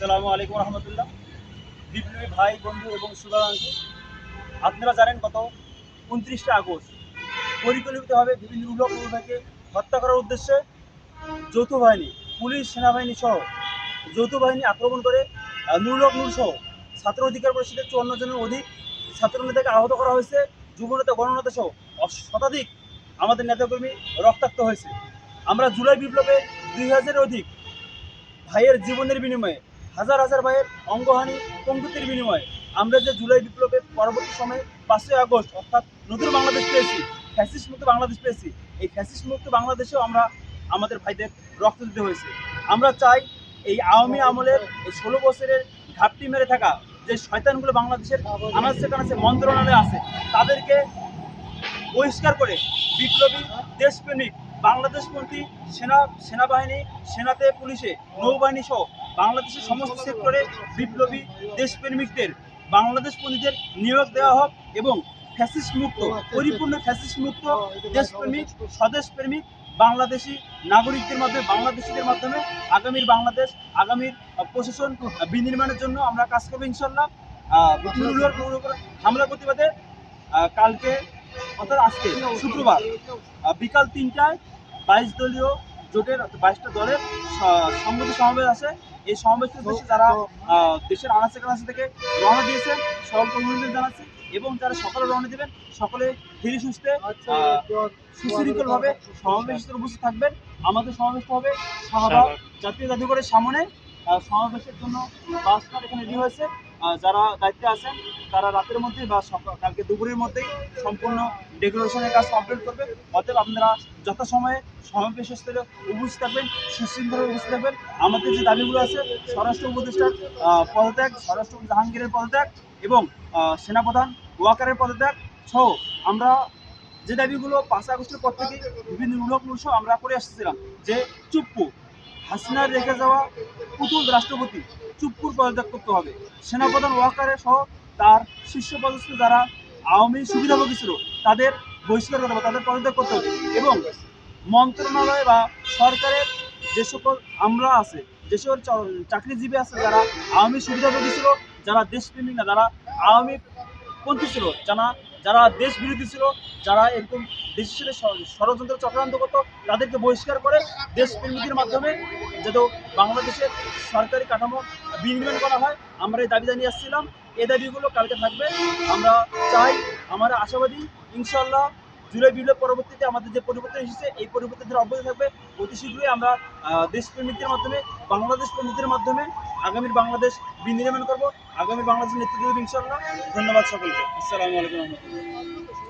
আসসালামু আলাইকুম রহমতুল্লাহ। বিপ্লবী ভাই, বন্ধু এবং শুভাকাঙ্ক্ষী আপনারা জানেন গত উনত্রিশটা আগস্ট পরিকল্পিতভাবে বিভিন্ন ভাইকে হত্যা করার উদ্দেশ্যে যৌথ বাহিনী, পুলিশ, সেনাবাহিনী সহ যৌথ বাহিনী আক্রমণ করে নুরুলক নূর সহ ছাত্র অধিকার পরিষদের চুয়ান্ন জনের অধিক ছাত্র নেতাকে আহত করা হয়েছে। যুবনেতা গণনেতা সহ শতাধিক আমাদের নেতাকর্মী রক্তাক্ত হয়েছে। আমরা জুলাই বিপ্লবে দুই হাজারের অধিক ভাইয়ের জীবনের বিনিময়ে হাজার হাজার ভাইয়ের অঙ্গহানি পঙ্গুতির বিনিময়ে। আমরা যে জুলাই বিপ্লবের পরবর্তী সময়ে পাঁচই আগস্ট, অর্থাৎ নতুন বাংলাদেশ পেয়েছি ফ্যাসিস মুক্ত বাংলাদেশ পেয়েছি, এই ফ্যাসিস মুক্ত বাংলাদেশেও আমরা আমাদের ভাইদের রক্ত দিতে হয়েছে। আমরা চাই এই আওয়ামী আমলের এই ষোলো বছরের ঘাপটি মেরে থাকা যে শয়তানগুলো বাংলাদেশের আনাচে কানাচে মন্ত্রণালয়ে আছে, তাদেরকে বহিষ্কার করে বিপ্লবী দেশপ্রেমিক বাংলাদেশপন্থী সেনা, সেনাবাহিনী, সেনাতে পুলিশে, নৌবাহিনী সহ বাংলাদেশের সমস্ত সেক্টরে বিপ্লবী দেশপ্রেমিকদের বাংলাদেশপন্থীদের নিয়োগ দেওয়া হোক এবং ফ্যাসিস্ট মুক্ত, পরিপূর্ণ ফ্যাসিস্ট মুক্ত দেশপ্রেমিক স্বদেশপ্রেমিক বাংলাদেশি নাগরিকদের মাধ্যমে, বাংলাদেশিদের মাধ্যমে আগামীর বাংলাদেশ, আগামীর প্রশাসন বিনির্মাণের জন্য আমরা কাজ করব ইনশাল্লাহ হামলা প্রতিবাদে কালকে, অর্থাৎ আজকে, শুক্রবার বিকাল তিনটায় বাইশ দলীয় জোটের বাইশটা দলের সংগতি সমাবেশ আছে। এই সমাবেশের উদ্দেশ্যে যারা দেশের আনাচে কানাচে থেকে রওনা দিয়েছেন সকলকে অভিনন্দন জানাচ্ছি এবং যারা সকলে রওনা দেবেন সকলে ধীরে সুস্থে আহ, সুশৃঙ্খলভাবে সমাবেশে উপস্থিত থাকবেন। আমাদের সমাবেশটা হবে শাহবাগ। জাতীয় জাদুঘরের সামনে। সমাবেশের জন্য বাসটা এখানে রেডি হয়েছে। যারা দায়িত্বে আছেন, তারা রাতের মধ্যে বা কালকে দুপুরের মধ্যেই সম্পূর্ণ ডেকোরেশনের কাজ কমপ্লিট করবে। অতএব আপনারা যথাসময়ে সমাবেশ স্থলে উপস্থিত থাকবেন, সুশৃঙ্খলে উপস্থিত থাকবেন। আমাদের যে দাবিগুলো আছে, স্বরাষ্ট্র উপদেষ্টার পদত্যাগ, স্বরাষ্ট্র জাহাঙ্গীরের পদত্যাগ এবং সেনাপ্রধান ওয়াকারের পদত্যাগ সহ আমরা যে দাবিগুলো পাঁচ আগস্টের পর থেকে বিভিন্ন মূল্য আমরা করে আসছিলাম যে চুপ্পু হাসিনার রেখে যাওয়া পুতুল রাষ্ট্রপতি চুপ্পুর পদত্যাগ করতে হবে। সেনাপ্রধান ওয়াকারের সহ তার শীর্ষ পদস্থ যারা আওয়ামী সুবিধাভোগী ছিল, তাদের বহিষ্কার করতে হবে, তাদের পদত্যাগ করতে হবে। এবং মন্ত্রণালয় বা সরকারের যে সকল আমরা আছে, যে সকল চ- চাকরিজীবী আছে যারা আওয়ামী সুবিধাভোগী ছিল, যারা দেশপ্রেমিক না, যারা আওয়ামী পন্থী ছিল, যারা যারা দেশ বিরোধী ছিল, যারা এরকম দেশের ষড়যন্ত্র চক্রান্ত করত, তাদেরকে বহিষ্কার করে দেশ দেশপ্রেমিকের মাধ্যমে যাতে বাংলাদেশের সরকারি কাঠামো বিনির্মাণ করা হয়। আমরা এই দাবি জানিয়ে আসছিলাম। এই দাবিগুলো কালকে থাকবে। আমরা চাই, আমরা আশাবাদী ইনশাল্লাহ জুলাই বিপ্লব পরবর্তীতে আমাদের যে পরিবর্তন এসেছে, এই পরিবর্তন ধরে অব্যাহত থাকবে। অতি শীঘ্রই আমরা দেশপ্রেমিকদের মাধ্যমে, বাংলাদেশ প্রেমিকদের মাধ্যমে আগামীর বাংলাদেশ বিনির্মাণ করব। আগামী বাংলাদেশের নেতৃত্ব দেবে ইনশাল্লাহ ধন্যবাদ সকলকে। আসসালামু আলাইকুম।